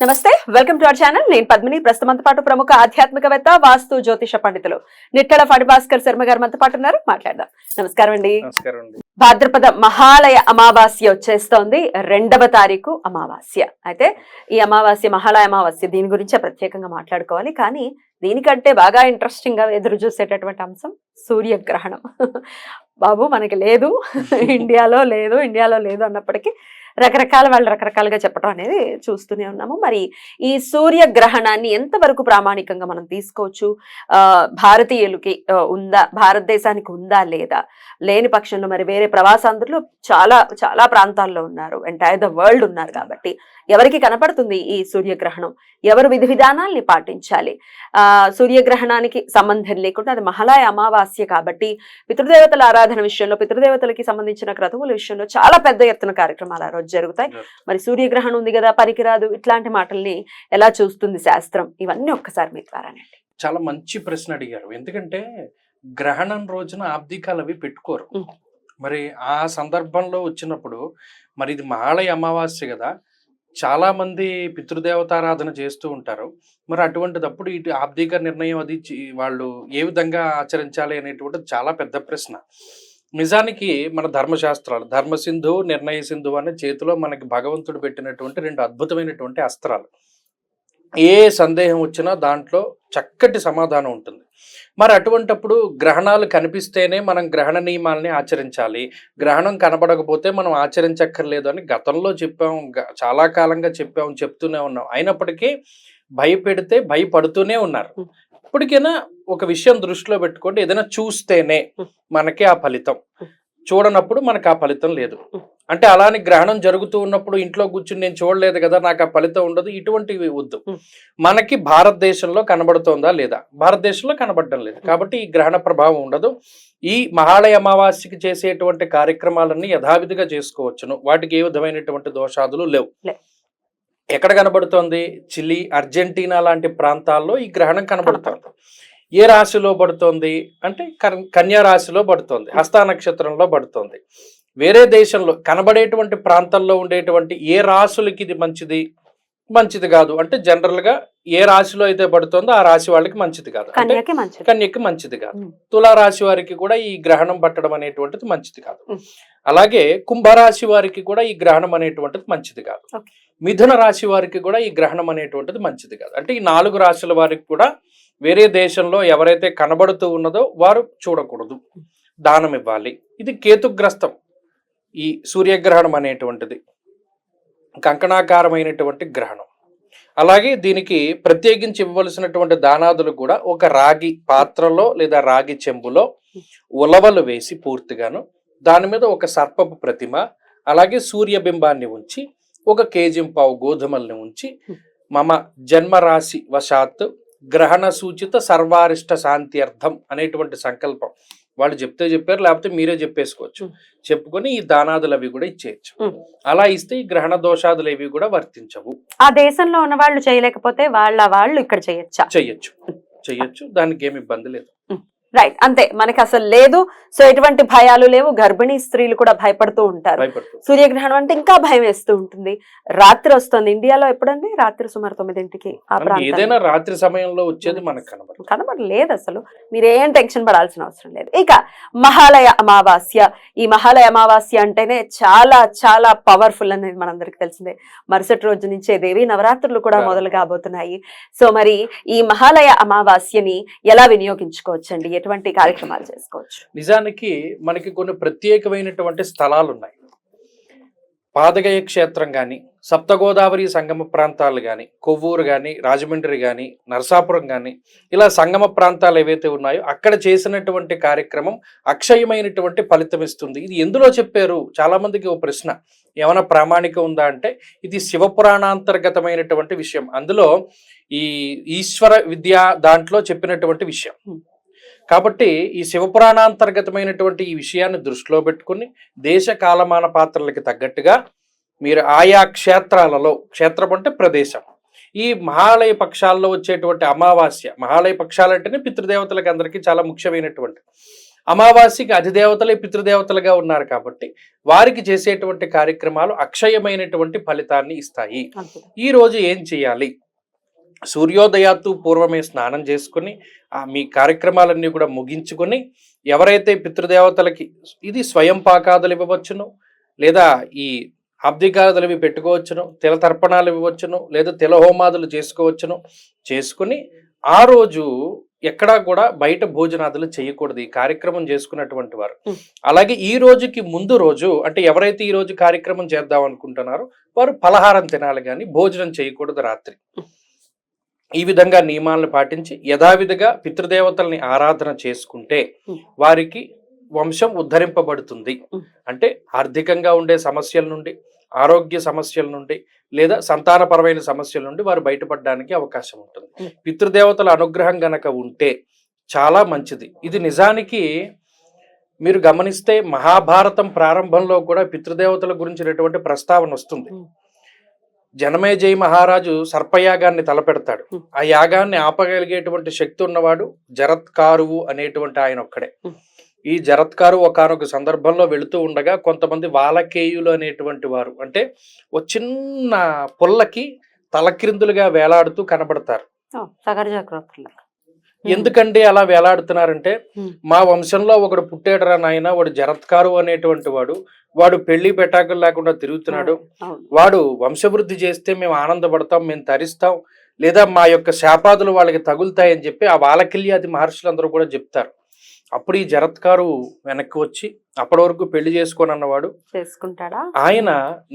నమస్తే welcome to our channel. నేను పద్మిని. ప్రస్తుతంతో పాటు ప్రముఖ ఆధ్యాత్మికవేత్త వాస్తు జ్యోతిష పండితులు నిట్టల ఫణిభాస్కర్ శర్మ గారు మనతో పాటు ఉన్నారు. మాట్లాడదాం. నమస్కారం అండి. భాద్రపద మహాలయ అమావాస్య వచ్చేస్తోంది. రెండవ తారీఖు అమావాస్య. అయితే ఈ అమావాస్య మహాలయ అమావాస్య దీని గురించే ప్రత్యేకంగా మాట్లాడుకోవాలి. కానీ దీనికంటే బాగా ఇంట్రెస్టింగ్గా ఎదురు చూసేటటువంటి అంశం సూర్యగ్రహణం. బాబు మనకి లేదు. ఇండియాలో లేదు ఇండియాలో లేదు అన్నప్పటికీ రకరకాల వాళ్ళు రకరకాలుగా చెప్పడం అనేది చూస్తూనే ఉన్నాము. మరి ఈ సూర్యగ్రహణాన్ని ఎంతవరకు ప్రామాణికంగా మనం తీసుకోవచ్చు? ఆ, భారతీయులకి ఉందా? భారతదేశానికి ఉందా లేదా? లేని పక్షంలో మరి వేరే ప్రవాసాంధ్రులు చాలా చాలా ప్రాంతాల్లో ఉన్నారు. ఎంటైర్ ద వరల్డ్ ఉన్నారు కాబట్టి ఎవరికి కనపడుతుంది ఈ సూర్యగ్రహణం ఎవరు విధి విధానాల్ని పాటించాలి? ఆ సూర్యగ్రహణానికి సంబంధం లేకుండా అది మహాలయ అమావాస్య కాబట్టి పితృదేవతల ఆరాధన విషయంలో పితృదేవతలకి సంబంధించిన క్రతువుల విషయంలో చాలా పెద్ద ఎత్తున కార్యక్రమాలు ఆ రోజు జరుగుతాయి. మరి సూర్యగ్రహణం ఉంది కదా పనికిరాదు. ఇట్లాంటి మాటల్ని ఎలా చూస్తుంది శాస్త్రం? ఇవన్నీ ఒక్కసారి మీ ద్వారానండి చాలా మంచి ప్రశ్న అడిగారు. ఎందుకంటే గ్రహణం రోజున ఆబ్దికాలు అవి పెట్టుకోరు. మరి ఆ సందర్భంలో వచ్చినప్పుడు మరి ఇది మహాళయ అమావాస్య కదా చాలా మంది పితృదేవతారాధన చేస్తూ ఉంటారు. మరి అటువంటిదప్పుడు ఇటు ఆబ్దిక నిర్ణయం అది వాళ్ళు ఏ విధంగా ఆచరించాలి అనేటువంటిది చాలా పెద్ద ప్రశ్న. నిజానికి మన ధర్మశాస్త్రాలు ధర్మసింధు నిర్ణయ సింధు అనే చేతిలో మనకి భగవంతుడు పెట్టినటువంటి రెండు అద్భుతమైనటువంటి అస్త్రాలు. ఏ సందేహం వచ్చినా దాంట్లో చక్కటి సమాధానం ఉంటుంది. మరి అటువంటప్పుడు గ్రహణాలు కనిపిస్తేనే మనం గ్రహణ నియమాలని ఆచరించాలి. గ్రహణం కనబడకపోతే మనం ఆచరించక్కర్లేదు అని గతంలో చెప్పాం చాలా కాలంగా చెప్పాం చెప్తూనే ఉన్నాం. అయినప్పటికీ భయపెడితే భయపడుతూనే ఉన్నారు. ఇప్పటికైనా ఒక విషయం దృష్టిలో పెట్టుకోండి. ఏదైనా చూస్తేనే. మనకి ఆ ఫలితం. చూడనప్పుడు మనకు ఆ ఫలితం లేదు. అంటే అలాని గ్రహణం జరుగుతూ ఉన్నప్పుడు ఇంట్లో కూర్చుని నేను చూడలేదు కదా నాకు ఆ ఫలితం ఉండదు. ఇటువంటివి వద్దు. మనకి భారతదేశంలో కనబడుతోందా లేదా? భారతదేశంలో కనబడడం లేదు. కాబట్టి ఈ గ్రహణ ప్రభావం ఉండదు. ఈ మహాళయ అమావాస్యకి చేసేటువంటి కార్యక్రమాలన్నీ యథావిధిగా చేసుకోవచ్చును. వాటికి ఏ విధమైనటువంటి దోషాదులు లేవు. ఎక్కడ కనబడుతోంది? చిలీ అర్జెంటీనా లాంటి ప్రాంతాల్లో ఈ గ్రహణం కనబడుతోంది. ఏ రాశిలో పడుతోంది? అంటే కన్- కన్యా రాశిలో పడుతోంది. హస్త నక్షత్రంలో పడుతోంది. వేరే దేశంలో కనబడేటువంటి ప్రాంతాల్లో ఉండేటువంటి ఏ రాశులకి ఇది మంచిది? మంచిది కాదు. అంటే జనరల్గా ఏ రాశిలో అయితే పడుతుందో ఆ రాశి వాళ్ళకి మంచిది కాదు. అంటే కన్యకి మంచిది. కాదు. తులా రాశి వారికి కూడా ఈ గ్రహణం పట్టడం అనేటువంటిది మంచిది కాదు. అలాగే కుంభరాశి వారికి కూడా ఈ గ్రహణం అనేటువంటిది మంచిది కాదు. మిథున రాశి వారికి కూడా ఈ గ్రహణం అనేటువంటిది మంచిది కాదు. అంటే ఈ నాలుగు రాశుల వారికి కూడా వేరే దేశంలో ఎవరైతే కనబడుతూ ఉన్నదో వారు చూడకూడదు. దానం ఇవ్వాలి. ఇది కేతుగ్రస్తం. ఈ సూర్యగ్రహణం అనేటువంటిది కంకణాకారమైనటువంటి గ్రహణం. అలాగే దీనికి ప్రత్యేకించి ఇవ్వవలసినటువంటి దానాదులు కూడా ఒక రాగి పాత్రలో లేదా రాగి చెంబులో ఉలవలు వేసి పూర్తిగాను దాని మీద ఒక సర్పపు ప్రతిమ అలాగే సూర్యబింబాన్ని ఉంచి ఒక కేజీ పావు గోధుమల్ని ఉంచి మమ జన్మరాశి వశాత్ గ్రహణ సూచిత సర్వారిష్ట శాంతి అర్థం అనేటువంటి సంకల్పం. వాళ్ళు చెప్తే చెప్పారు లేకపోతే మీరే చెప్పేసుకోవచ్చు. చెప్పుకొని ఈ దానాదులు అవి కూడా ఇచ్చేయచ్చు. అలా ఇస్తే ఈ గ్రహణ దోషాదులు ఏవి కూడా వర్తించవు. ఆ దేశంలో ఉన్న వాళ్ళు చేయలేకపోతే వాళ్ళ వాళ్ళు ఇక్కడ చేయొచ్చా? చెయ్యొచ్చు చెయ్యొచ్చు దానికి ఏమి ఇబ్బంది లేదు. రైట్ అంతే. మనకి అసలు లేదు. సో ఎటువంటి భయాలు లేవు. గర్భిణీ స్త్రీలు కూడా భయపడుతూ ఉంటారు. సూర్యగ్రహణం అంటే ఇంకా భయం వేస్తూ ఉంటుంది. రాత్రి వస్తుంది. ఇండియాలో ఎప్పుడండి? రాత్రి సుమారు తొమ్మిదింటికి ఆ మనకి ప్రాంతం ఏదైనా రాత్రి సమయంలో వచ్చేది మనకు కనబడదు కనబడలేదు అసలు. మీరు ఏం టెన్షన్ పడాల్సిన అవసరం లేదు. ఇక మహాలయ అమావాస్య. ఈ మహాలయ అమావాస్య అంటేనే చాలా చాలా పవర్ఫుల్ అనేది మనందరికి తెలిసిందే. మరుసటి రోజు నుంచే దేవి నవరాత్రులు కూడా. మొదలు కాబోతున్నాయి. సో మరి ఈ మహాలయ అమావాస్యని ఎలా వినియోగించుకోవచ్చండి? ఎటువంటి కార్యక్రమాలు చేసుకోవచ్చు. నిజానికి మనకి కొన్ని ప్రత్యేకమైనటువంటి స్థలాలు ఉన్నాయి పాదగయ క్షేత్రం కానీ సప్తగోదావరి సంగమ ప్రాంతాలు కానీ కొవ్వూరు కానీ రాజమండ్రి కానీ నరసాపురం కానీ ఇలా సంగమ ప్రాంతాలు ఏవైతే ఉన్నాయో అక్కడ చేసినటువంటి కార్యక్రమం అక్షయమైనటువంటి ఫలితం ఇస్తుంది. ఇది ఎందులో చెప్పారు? చాలా మందికి ఓ ప్రశ్న. ఏమైనా ప్రామాణిక ఉందా అంటే ఇది శివపురాణాంతర్గతమైనటువంటి విషయం. అందులో ఈ ఈశ్వర విద్య దాంట్లో చెప్పినటువంటి విషయం. కాబట్టి ఈ శివపురాణాంతర్గతమైనటువంటి ఈ విషయాన్ని దృష్టిలో పెట్టుకుని దేశ కాలమాన పాత్రలకి తగ్గట్టుగా మీరు ఆయా క్షేత్రాలలో క్షేత్రం అంటే ప్రదేశం. ఈ మహాలయ పక్షాల్లో వచ్చేటువంటి అమావాస్య మహాలయ పక్షాలంటేనే పితృదేవతలకు అందరికీ చాలా ముఖ్యమైనటువంటి. అమావాస్యకి అధిదేవతలే పితృదేవతలుగా ఉన్నారు కాబట్టి వారికి చేసేటువంటి కార్యక్రమాలు అక్షయమైనటువంటి ఫలితాన్ని ఇస్తాయి. ఈ రోజు ఏం చేయాలి? సూర్యోదయాత్తు పూర్వమే స్నానం చేసుకుని ఆ మీ కార్యక్రమాలన్నీ కూడా ముగించుకొని ఎవరైతే పితృదేవతలకి ఇది స్వయం పాకాదులు ఇవ్వవచ్చును లేదా ఈ అబ్దికాదులు ఇవి పెట్టుకోవచ్చును తిల తర్పణాలు ఇవ్వవచ్చును లేదా తిల హోమాదులు చేసుకోవచ్చును చేసుకుని ఆ రోజు ఎక్కడా కూడా బయట భోజనాదులు చేయకూడదు ఈ కార్యక్రమం చేసుకున్నటువంటి వారు. అలాగే ఈ రోజుకి ముందు రోజు అంటే ఎవరైతే ఈ రోజు కార్యక్రమం చేద్దాం అనుకుంటున్నారో వారు పలహారం తినాలి కానీ భోజనం చేయకూడదు రాత్రి. ఈ విధంగా నియమాలను పాటించి యథావిధిగా పితృదేవతల్ని ఆరాధన చేసుకుంటే. వారికి వంశం ఉద్ధరింపబడుతుంది. అంటే ఆర్థికంగా ఉండే సమస్యల నుండి ఆరోగ్య సమస్యల నుండి లేదా సంతానపరమైన సమస్యల నుండి వారు బయటపడడానికి అవకాశం ఉంటుంది. పితృదేవతల అనుగ్రహం గనక ఉంటే చాలా మంచిది ఇది నిజానికి మీరు గమనిస్తే మహాభారతం ప్రారంభంలో కూడా పితృదేవతల గురించినటువంటి ప్రస్తావన వస్తుంది. జనమేజయ మహారాజు సర్పయాగాన్ని తలపెడతాడు. ఆ యాగాన్ని ఆపగలిగేటువంటి శక్తి ఉన్నవాడు జరత్కారువు అనేటువంటి ఆయన ఒక్కడే. ఈ జరత్కారు ఒకనొక సందర్భంలో వెళుతూ ఉండగా కొంతమంది వాలకేయులు అనేటువంటి వారు అంటే ఓ చిన్న పుల్లకి తలక్రిందులుగా వేలాడుతూ కనబడతారు ఎందుకండి అలా వేలాడుతున్నారంటే. మా వంశంలో ఒకడు పుట్టాడరా నాయన వాడు జరత్కారు అనేటువంటి వాడు వాడు పెళ్ళి పెటాకులు లేకుండా తిరుగుతున్నాడు. వాడు వంశవృద్ధి చేస్తే మేము ఆనందపడతాం మేము తరిస్తాం లేదా మా యొక్క శాపాదులు వాళ్ళకి తగులుతాయని చెప్పి ఆ వాలకిల్యాది మహర్షులందరూ కూడా చెప్తారు. అప్పుడు ఈ జరత్కారు వెనక్కి వచ్చి అప్పటి వరకు పెళ్ళి చేసుకొని అన్నవాడు. చేసుకుంటాడా? ఆయన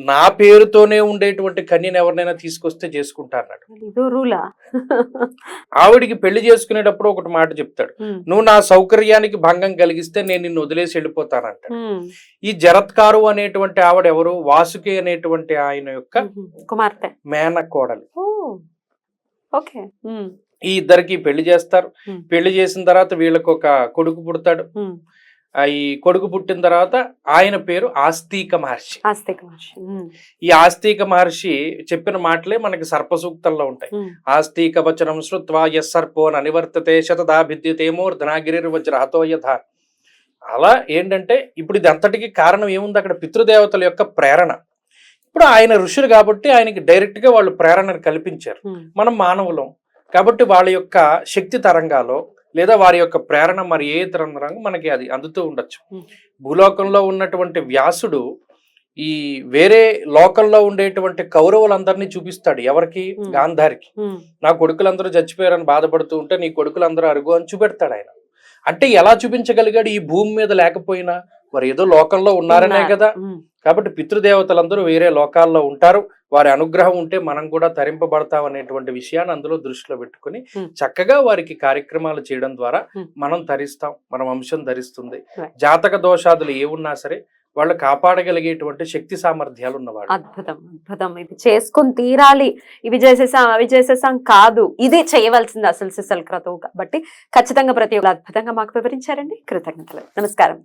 నా పేరుతోనే ఉండేటువంటి కన్యను ఎవరినైనా తీసుకొస్తే చేసుకుంటా అన్నాడు. ఇదో రూలా? ఆవిడికి పెళ్ళి చేసుకునేటప్పుడు ఒకటి మాట చెప్తాడు. నువ్వు నా సౌకర్యానికి భంగం కలిగిస్తే నేను నిన్ను వదిలేసి వెళ్ళిపోతానంటాడు ఉమ్, ఈ జరత్కారు అనేటువంటి ఆవిడ ఎవరు? వాసుకి అనేటువంటి ఆయన యొక్క కుమార్తె. మేనకోడలు. ఓకే. ఈ ఇద్దరికి పెళ్ళి చేస్తారు. పెళ్ళి చేసిన తర్వాత వీళ్ళకి ఒక కొడుకు పుడతాడు. ఈ కొడుకు పుట్టిన తర్వాత ఆయన పేరు ఆస్తిక మహర్షి. ఆస్తిక మహర్షి. ఈ ఆస్తిక మహర్షి చెప్పిన మాటలే మనకి సర్పసూక్తంలో ఉంటాయి. ఆస్తిక వచనం శ్రుత్వా ఎస్ సర్పో ననివర్తతే శతదా భిద్యతే మూర్ధనాగిరి వజ్ర హతో యథ. అలా ఏంటంటే ఇప్పుడు ఇది అంతటికి కారణం ఏముంది? అక్కడ పితృదేవతల యొక్క ప్రేరణ. ఇప్పుడు ఆయన ఋషులు కాబట్టి ఆయనకి డైరెక్ట్గా వాళ్ళు ప్రేరణను కల్పించారు. మనం మానవులం. కాబట్టి వాళ్ళ యొక్క శక్తి తరంగాలో లేదా వారి యొక్క ప్రేరణ మరి ఏ తరంగం మనకి అది అందుతూ ఉండొచ్చు. భూలోకంలో ఉన్నటువంటి వ్యాసుడు ఈ వేరే లోకంలో ఉండేటువంటి కౌరవులందరినీ చూపిస్తాడు ఎవరికి. గాంధారికి. నా కొడుకులందరూ చచ్చిపోయారని బాధపడుతూ ఉంటే నీ కొడుకులందరూ అరుగు అని చూపెడతాడు ఆయన. అంటే ఎలా చూపించగలిగాడు ఈ భూమి మీద లేకపోయినా? వారు ఏదో లోకంలో ఉన్నారనే ఉన్నారు. కదా. కాబట్టి పితృదేవతలందరూ వేరే లోకాల్లో ఉంటారు. వారి అనుగ్రహం ఉంటే మనం కూడా తరింపబడతాం అనేటువంటి విషయాన్ని అందులో దృష్టిలో పెట్టుకుని. చక్కగా వారికి కార్యక్రమాలు చేయడం ద్వారా. మనం తరిస్తాం. మన వంశం ధరిస్తుంది. జాతక దోషాదులు ఏ ఉన్నా సరే వాళ్ళు కాపాడగలిగేటువంటి శక్తి సామర్థ్యాలు ఉన్నవాడు అద్భుతం అద్భుతం. ఇది చేసుకుని తీరాలి. ఇవి చేసేసాం అవి చేసేసాం కాదు. ఇది చేయవలసింది అసలు సిసల్ క్రతువు కాబట్టి ఖచ్చితంగా ప్రతి ఒక్కరు అద్భుతంగా మాకు వివరించారండి. కృతజ్ఞతలు. నమస్కారం.